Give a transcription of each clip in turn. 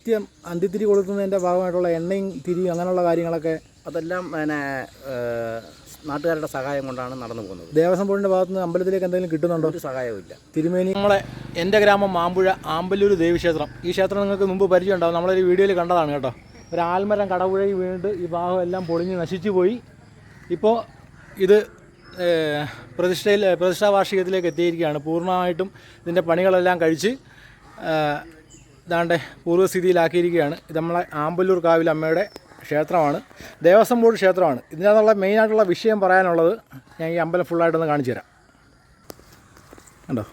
നിത്യം അന്തിത്തിരി കൊടുക്കുന്നതിന്റെ ഭാഗമായിട്ടുള്ള എണ്ണയും തിരി അങ്ങനെയുള്ള കാര്യങ്ങളൊക്കെ അതെല്ലാം പിന്നെ നാട്ടുകാരുടെ സഹായം കൊണ്ടാണ് നടന്നു പോകുന്നത്. ദേവസ്വം ബോർഡിന്റെ ഭാഗത്ത് നിന്ന് അമ്പലത്തിലേക്ക് എന്തെങ്കിലും കിട്ടുന്നുണ്ടോ? ഒരു സഹായവും ഇല്ല തിരുമേനി നമ്മളെ എന്റെ ഗ്രാമം മാമ്പുഴ ആമ്പല്ലൂർ ദേവീക്ഷേത്രം. ഈ ക്ഷേത്രം നിങ്ങൾക്ക് മുമ്പ് പരിചയം ഉണ്ടാവും. നമ്മളൊരു വീഡിയോയിൽ കണ്ടതാണ് കേട്ടോ. ഒരു ആൽമരം കടപുഴയിൽ വീണിട്ട് ഈ ഭാഗം എല്ലാം പൊളിഞ്ഞ് നശിച്ചു പോയി. ഇപ്പോൾ ഇത് പ്രതിഷ്ഠയിൽ പ്രതിഷ്ഠാ വാർഷികത്തിലേക്ക് എത്തിയിരിക്കുകയാണ്. പൂർണമായിട്ടും ഇതിന്റെ പണികളെല്ലാം കഴിച്ച് ദാണ്ടെ പൂർവസ്ഥിതിയിലാക്കിയിരിക്കുകയാണ്. ഇത് നമ്മളെ ആമ്പല്ലൂർ കാവിൽ അമ്മയുടെ ക്ഷേത്രമാണ്. ദേവസ്വം ബോർഡ് ക്ഷേത്രമാണ്. ഇതിനകത്തുള്ള മെയിനായിട്ടുള്ള വിഷയം പറയാനുള്ളത് ഞാൻ ഈ അമ്പലം ഫുള്ളായിട്ടൊന്ന് കാണിച്ചു തരാം. കണ്ടോ?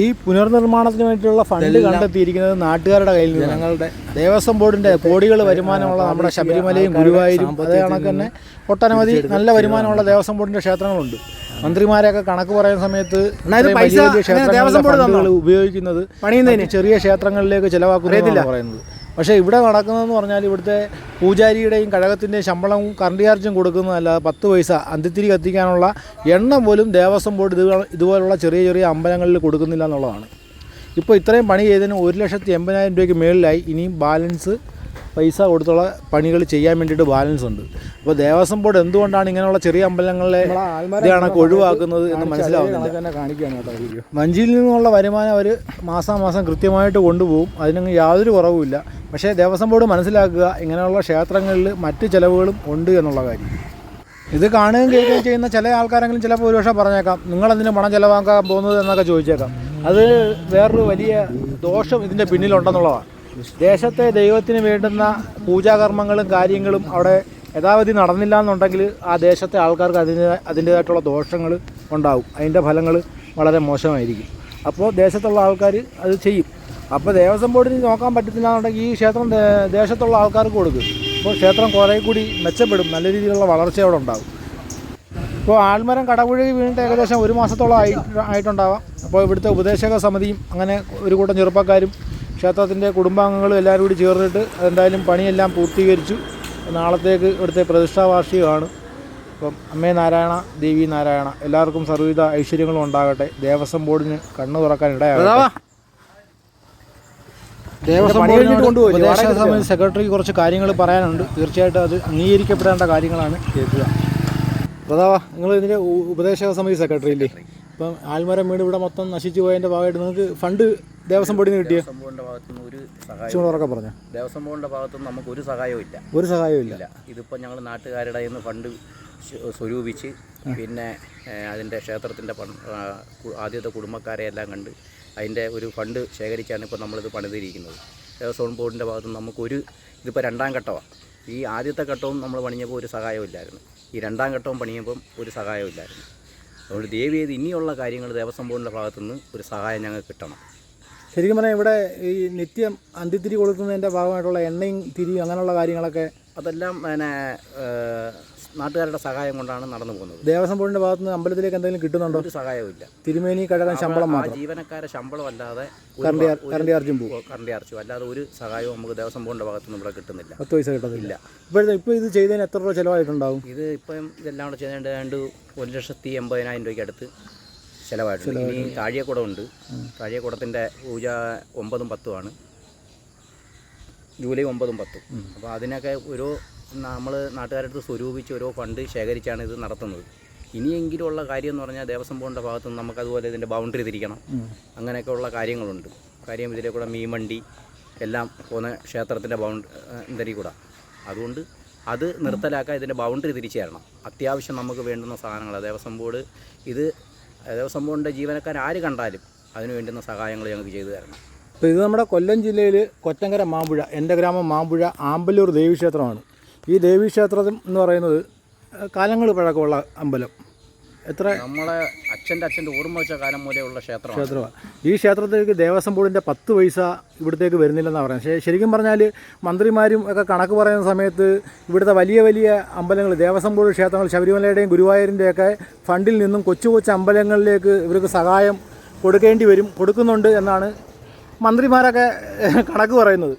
ഈ പുനർനിർമ്മാണത്തിന് വേണ്ടിയുള്ള ഫണ്ട് കണ്ടെത്തിയിരിക്കുന്നത് നാട്ടുകാരുടെ കയ്യിൽ നിന്ന് ഞങ്ങളുടെ ദേവസ്വം ബോർഡിന്റെ കോടികൾ വരുമാനമുള്ള നമ്മുടെ ശബരിമലയും ഗുരുവായൂരും അതേ കണക്ക് തന്നെ ഒട്ടനവധി നല്ല വരുമാനമുള്ള ദേവസ്വം ബോർഡിന്റെ ക്ഷേത്രങ്ങളുണ്ട്. മന്ത്രിമാരെയൊക്കെ കണക്ക് പറയുന്ന സമയത്ത് വലിയ വലിയ ഉപയോഗിക്കുന്നത് ചെറിയ ക്ഷേത്രങ്ങളിലേക്ക് ചിലവാക്കുന്നതാണ് പറയുന്നത്. പക്ഷേ ഇവിടെ നടക്കുന്നതെന്ന് പറഞ്ഞാൽ ഇവിടുത്തെ പൂജാരിയുടെയും കഴകത്തിന്റെയും ശമ്പളവും കറണ്ട് ചാർജും കൊടുക്കുന്നതല്ലാതെ പത്ത് പൈസ അന്തിത്തിരി കത്തിക്കാനുള്ള എണ്ണം പോലും ദേവസ്വം ബോർഡ് ഇത് ഇതുപോലുള്ള ചെറിയ ചെറിയ അമ്പലങ്ങളിൽ കൊടുക്കുന്നില്ല എന്നുള്ളതാണ്. ഇപ്പോൾ ഇത്രയും പണി ചെയ്തതിന് ഒരു ലക്ഷത്തി എൺപതിനായിരം രൂപയ്ക്ക് മേളിലായി. ഇനിയും ബാലൻസ് പൈസ കൊടുത്തുള്ള പണികൾ ചെയ്യാൻ വേണ്ടിയിട്ട് ബാലൻസ് ഉണ്ട്. അപ്പോൾ ദേവസ്വം ബോർഡ് എന്തുകൊണ്ടാണ് ഇങ്ങനെയുള്ള ചെറിയ അമ്പലങ്ങളിലെ ഇതാണൊക്കെ ഒഴിവാക്കുന്നത് എന്ന് മനസ്സിലാവുന്നില്ല. മഞ്ചിയിൽ നിന്നുള്ള വരുമാനം അവർ മാസാമാസം കൃത്യമായിട്ട് കൊണ്ടുപോകും. അതിനങ്ങ് യാതൊരു കുറവുമില്ല പക്ഷേ ദേവസ്വം ബോർഡ് മനസ്സിലാക്കുക ഇങ്ങനെയുള്ള ക്ഷേത്രങ്ങളിൽ മറ്റ് ചിലവുകളും ഉണ്ട് എന്നുള്ള കാര്യം. ഇത് കാണുകയും കേൾക്കുകയും ചെയ്യുന്ന ചില ആൾക്കാരെങ്കിലും ചിലപ്പോൾ ഒരുപക്ഷെ പറഞ്ഞേക്കാം നിങ്ങളെന്തിനു പണം ചിലവാക്കാൻ പോകുന്നത്? എന്നൊക്കെ ചോദിച്ചേക്കാം. അത് വേറൊരു വലിയ ദോഷം ഇതിന്റെ പിന്നിലുണ്ടെന്നുള്ളതാണ്. ദേശത്തെ ദൈവത്തിന് വേണ്ടുന്ന പൂജാകർമ്മങ്ങളും കാര്യങ്ങളും അവിടെ യഥാവധി നടന്നില്ല എന്നുണ്ടെങ്കിൽ ആ ദേശത്തെ ആൾക്കാർക്ക് അതിന് അതിന്റേതായിട്ടുള്ള ദോഷങ്ങൾ ഉണ്ടാവും. അതിന്റെ ഫലങ്ങൾ വളരെ മോശമായിരിക്കും. അപ്പോൾ ദേശത്തുള്ള ആൾക്കാർ അത് ചെയ്യും. അപ്പോൾ ദേവസ്വം ബോർഡിന് നോക്കാൻ പറ്റത്തില്ല എന്നുണ്ടെങ്കിൽ ഈ ക്ഷേത്രം ദേശത്തുള്ള ആൾക്കാർക്ക് കൊടുക്കും. അപ്പോൾ ക്ഷേത്രം കുറേ കൂടി മെച്ചപ്പെടും. നല്ല രീതിയിലുള്ള വളർച്ച അവിടെ ഉണ്ടാകും ഇപ്പോൾ ആൽമരം കടപുഴകി വീണിട്ട് ഏകദേശം ഒരു മാസത്തോളം ആയി ആയിട്ടുണ്ടാവാം. അപ്പോൾ ഇവിടുത്തെ ഉപദേശക സമിതിയും അങ്ങനെ ഒരു കൂട്ടം ചെറുപ്പക്കാരും ക്ഷേത്രത്തിന്റെ കുടുംബാംഗങ്ങളും എല്ലാവരും കൂടി ചേർന്നിട്ട് അതെന്തായാലും പണിയെല്ലാം പൂർത്തീകരിച്ചു. നാളത്തേക്ക് ഇവിടുത്തെ പ്രതിഷ്ഠാ വാർഷികമാണ് അപ്പം അമ്മേ നാരായണ ദേവി നാരായണ എല്ലാവർക്കും സർവവിധ ഐശ്വര്യങ്ങളും ഉണ്ടാകട്ടെ. ദേവസ്വം ബോർഡിന് കണ്ണു തുറക്കാൻ ഇടയാകട്ടെ. ദേവസ്വം ബോർഡിനോട് കൊണ്ടുപോയി. സമിതി സെക്രട്ടറി കുറച്ച് കാര്യങ്ങൾ പറയാനുണ്ട്. തീർച്ചയായിട്ടും അത് അംഗീകരിക്കപ്പെടേണ്ട കാര്യങ്ങളാണ് കേൾക്കുക. പ്രതാവ നിങ്ങൾ ഇതിന്റെ ഉപദേശക സമിതി സെക്രട്ടറി ഇല്ലേ? ഇപ്പം ആൽമരം വീട് ഇവിടെ മൊത്തം നശിച്ചു പോയതിന്റെ ഭാഗമായിട്ട് നിങ്ങൾക്ക് ഫണ്ട് ദേവസ്വം ബോർഡിന് കിട്ടിയ? ദേവസ്വം ബോർഡിന്റെ ഭാഗത്തുനിന്ന് ഒരു സഹായം ഉറക്കെ പറഞ്ഞു? ദേവസ്വം ബോർഡിന്റെ ഭാഗത്തുനിന്ന് നമുക്ക് ഒരു സഹായവും ഇല്ല. ഒരു സഹായവും ഇല്ല. ഇതിപ്പോ ഇതിപ്പോൾ ഞങ്ങൾ നാട്ടുകാരുടെ നിന്ന് ഫണ്ട് സ്വരൂപിച്ച് പിന്നെ അതിന്റെ ക്ഷേത്രത്തിന്റെ ക്ഷേത്രത്തിന്റെ ആദ്യത്തെ കുടുംബക്കാരെ എല്ലാം കണ്ട് അതിന്റെ ഒരു ഫണ്ട് ശേഖരിച്ചാണ് ഇപ്പോൾ നമ്മളിത് പണിതിരിക്കുന്നത്. ദേവസ്വം ബോർഡിന്റെ ഭാഗത്ത് നിന്ന് നമുക്കൊരു ഇതിപ്പോൾ രണ്ടാം ഘട്ടമാണ് ഈ ആദ്യത്തെ ഘട്ടവും നമ്മൾ പണിഞ്ഞപ്പോൾ ഒരു സഹായവും ഇല്ലായിരുന്നു. ഈ രണ്ടാം ഘട്ടവും പണിയുമ്പം ഒരു സഹായവും ഇല്ലായിരുന്നു. അതുകൊണ്ട് ദേവി ചെയ്ത് ഇനിയുള്ള കാര്യങ്ങൾ ദേവസ്വം ബോർഡിന്റെ ഭാഗത്തുനിന്ന് ഒരു സഹായം ഞങ്ങൾക്ക് കിട്ടണം. ശരിക്കും പറഞ്ഞാൽ ഇവിടെ ഈ നിത്യം അന്തിത്തിരി കൊടുക്കുന്നതിന്റെ ഭാഗമായിട്ടുള്ള എണ്ണയും തിരി അങ്ങനെയുള്ള കാര്യങ്ങളൊക്കെ അതെല്ലാം പിന്നെ നാട്ടുകാരുടെ സഹായം കൊണ്ടാണ് നടന്നു പോകുന്നത്. ദേവസ്വം ബോർഡിന്റെ ഭാഗത്ത് നിന്ന് അമ്പലത്തിലേക്ക് എന്തെങ്കിലും കിട്ടുന്നുണ്ടോ? ഒരു സഹായവും ഇല്ല തിരുമേനി കഴകാൻ ശമ്പളം മാത്രം. ജീവനക്കാരെ ശമ്പളം അല്ലാതെ കറണ്ടി അർജും പോകും കറണ്ടി ചാർജും അല്ലാതെ ഒരു സഹായവും നമുക്ക് ദേവസ്വം ബോർഡിന്റെ ഭാഗത്ത് ഭാഗത്തുനിന്ന് ഇവിടെ കിട്ടുന്നില്ല. പത്ത് പൈസ കിട്ടത്തില്ല. ഇപ്പോഴത്തെ ഇപ്പോൾ ഇത് ചെയ്തതിന് എത്ര രൂപ ചിലവായിട്ടുണ്ടാവും? ഇത് ഇപ്പം ഇതെല്ലാം കൂടെ ചെയ്തേണ്ട രണ്ട് ഒരു ലക്ഷത്തി എൺപതിനായിരം രൂപയ്ക്ക് അടുത്ത് ചിലവായിട്ടുണ്ട്. ഇനി താഴിയക്കുടം ഉണ്ട് താഴിയക്കുടത്തിന്റെ പൂജ ഒമ്പതും പത്തുമാണ് ജൂലൈ ഒമ്പതും പത്തും. അപ്പോൾ അതിനൊക്കെ ഓരോ നമ്മൾ നാട്ടുകാരുടെ അടുത്ത് സ്വരൂപിച്ച് ഓരോ ഫണ്ട് ശേഖരിച്ചാണ് ഇത് നടത്തുന്നത്. ഇനിയെങ്കിലും ഉള്ള കാര്യം എന്ന് പറഞ്ഞാൽ ദേവസ്വം ബോർഡിന്റെ ഭാഗത്ത് നിന്ന് നമുക്കതുപോലെ ഇതിന്റെ ബൗണ്ടറി തിരിക്കണം. അങ്ങനെയൊക്കെ ഉള്ള കാര്യങ്ങളുണ്ട്. കാര്യം ഇതിലെ കൂടെ മീമണ്ടി എല്ലാം പോകുന്ന ക്ഷേത്രത്തിന്റെ ബൗണ്ടറി കൂടെ. അതുകൊണ്ട് അത് നിർത്തലാക്കാൻ ഇതിന്റെ ബൗണ്ടറി തിരിച്ചു തരണം. അത്യാവശ്യം നമുക്ക് വേണ്ടുന്ന സാധനങ്ങൾ ദേവസ്വം ബോർഡ് ഇത് ദേവസ്വം ബോർഡിന്റെ ജീവനക്കാർ ആര് കണ്ടാലും അതിന് വേണ്ടുന്ന സഹായങ്ങൾ ഞങ്ങൾക്ക് ചെയ്തു തരണം. അപ്പോൾ ഇത് നമ്മുടെ കൊല്ലം ജില്ലയിൽ കൊറ്റങ്കര മാമ്പുഴ എന്റെ ഗ്രാമം മാമ്പുഴ ആമ്പല്ലൂർ ദേവീക്ഷേത്രമാണ്. ഈ ദേവീക്ഷേത്രം എന്ന് പറയുന്നത് കാലങ്ങൾ പഴക്കമുള്ള അമ്പലം. എത്ര? നമ്മളെ അച്ഛന്റെ അച്ഛന്റെ ഓർമ്മ വെച്ച കാലം മൂലമുള്ള ക്ഷേത്രം ക്ഷേത്രമാണ് ഈ ക്ഷേത്രത്തിലേക്ക് ദേവസ്വം ബോർഡിന്റെ പത്ത് പൈസ ഇവിടത്തേക്ക് വരുന്നില്ലെന്നാണ് പറയുന്നത്. ശരിക്കും പറഞ്ഞാൽ മന്ത്രിമാരും ഒക്കെ കണക്ക് പറയുന്ന സമയത്ത് ഇവിടുത്തെ വലിയ വലിയ അമ്പലങ്ങൾ ദേവസ്വം ബോർഡ് ക്ഷേത്രങ്ങൾ ശബരിമലയുടെയും ഗുരുവായൂരിന്റെയൊക്കെ ഫണ്ടിൽ നിന്നും കൊച്ചു കൊച്ചു അമ്പലങ്ങളിലേക്ക് ഇവർക്ക് സഹായം കൊടുക്കേണ്ടി വരും കൊടുക്കുന്നുണ്ട് എന്നാണ് മന്ത്രിമാരൊക്കെ കണക്ക് പറയുന്നത്.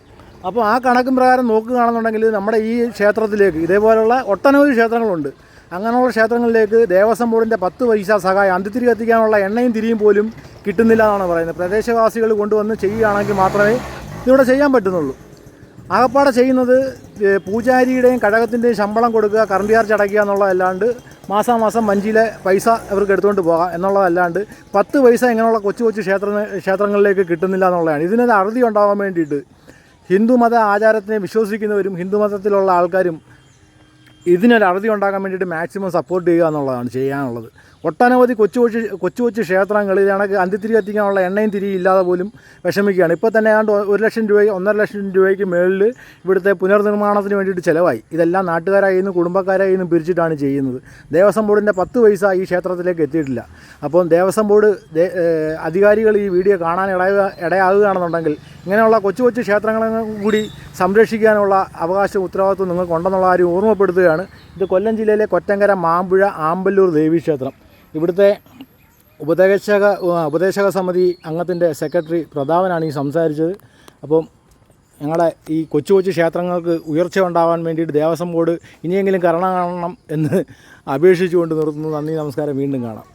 അപ്പോൾ ആ കണക്കും പ്രകാരം നോക്കുകയാണെന്നുണ്ടെങ്കിൽ നമ്മുടെ ഈ ക്ഷേത്രത്തിലേക്ക് ഇതേപോലുള്ള ഒട്ടനവധി ക്ഷേത്രങ്ങളുണ്ട്. അങ്ങനെയുള്ള ക്ഷേത്രങ്ങളിലേക്ക് ദേവസ്വം ബോർഡിന്റെ പത്ത് പൈസ സഹായം അന്ത്യത്തിരി കത്തിക്കാനുള്ള എണ്ണയും തിരിയും പോലും കിട്ടുന്നില്ല എന്നാണ് പറയുന്നത്. പ്രദേശവാസികൾ കൊണ്ടുവന്ന് ചെയ്യുകയാണെങ്കിൽ മാത്രമേ ഇതിവിടെ ചെയ്യാൻ പറ്റുന്നുള്ളൂ. ആകപ്പാടെ ചെയ്യുന്നത് പൂജാരിയുടെയും കഴകത്തിന്റെയും ശമ്പളം കൊടുക്കുക കറണ്ട് ചാർജ് അടയ്ക്കുക എന്നുള്ളതല്ലാണ്ട് മാസാമാസം വഞ്ചിയിലെ പൈസ അവർക്ക് എടുത്തുകൊണ്ട് പോകാം എന്നുള്ളതല്ലാണ്ട് പത്ത് പൈസ ഇങ്ങനെയുള്ള കൊച്ചു കൊച്ചു ക്ഷേത്ര ക്ഷേത്രങ്ങളിലേക്ക് കിട്ടുന്നില്ല എന്നുള്ളതാണ്. ഇതിനൊരു അറുതി ഉണ്ടാകാൻ വേണ്ടിയിട്ട് ഹിന്ദുമത ആചാരത്തിനെ വിശ്വസിക്കുന്നവരും ഹിന്ദുമതത്തിലുള്ള ആൾക്കാരും ഇതിനൊരു അറുതി ഉണ്ടാക്കാൻ വേണ്ടിയിട്ട് മാക്സിമം സപ്പോർട്ട് ചെയ്യുക എന്നുള്ളതാണ് ചെയ്യാനുള്ളത്. ഒട്ടനവധി കൊച്ചു കൊച്ചു കൊച്ചു കൊച്ചു ക്ഷേത്രങ്ങൾ ഇതിനകത്ത് അന്ത്യത്തിരി കത്തിക്കാനുള്ള എണ്ണയും തിരി ഇല്ലാതെ പോലും വിഷമിക്കുകയാണ്. ഇപ്പോൾ തന്നെ ഏതാണ്ട് ഒരു ലക്ഷം രൂപ ഒന്നര ലക്ഷം രൂപയ്ക്ക് മേളിൽ ഇവിടുത്തെ പുനർനിർമ്മാണത്തിന് വേണ്ടിയിട്ട് ചിലവായി. ഇതെല്ലാം നാട്ടുകാരായി നിന്നും കുടുംബക്കാരായി നിന്നും പിരിച്ചിട്ടാണ് ചെയ്യുന്നത്. ദേവസ്വം ബോർഡിന്റെ പത്ത് പൈസ ഈ ക്ഷേത്രത്തിലേക്ക് എത്തിയിട്ടില്ല. അപ്പോൾ ദേവസ്വം ബോർഡ് അധികാരികൾ ഈ വീഡിയോ കാണാൻ ഇടയുക ഇടയാകുകയാണെന്നുണ്ടെങ്കിൽ ഇങ്ങനെയുള്ള കൊച്ചു കൊച്ചു ക്ഷേത്രങ്ങളെ കൂടി സംരക്ഷിക്കാനുള്ള അവകാശം ഉത്തരവാദിത്വം നിങ്ങൾക്കുണ്ടെന്നുള്ള കാര്യം ഓർമ്മപ്പെടുത്തുകയാണ്. ഇത് കൊല്ലം ജില്ലയിലെ കൊറ്റങ്കര മാമ്പുഴ ആമ്പല്ലൂർ ദേവീക്ഷേത്രം. ഇവിടുത്തെ ഉപദേശക ഉപദേശക സമിതി അംഗത്തിന്റെ സെക്രട്ടറി പ്രതാപനാണ് ഈ സംസാരിച്ചത്. അപ്പം ഞങ്ങളെ ഈ കൊച്ചു കൊച്ചു ക്ഷേത്രങ്ങൾക്ക് ഉയർച്ച ഉണ്ടാവാൻ വേണ്ടിയിട്ട് ദേവസ്വം ബോർഡ് ഇനിയെങ്കിലും കരണം കാണണം എന്ന് അപേക്ഷിച്ചുകൊണ്ട് നിർത്തുന്നു. നന്ദി നമസ്കാരം. വീണ്ടും കാണാം.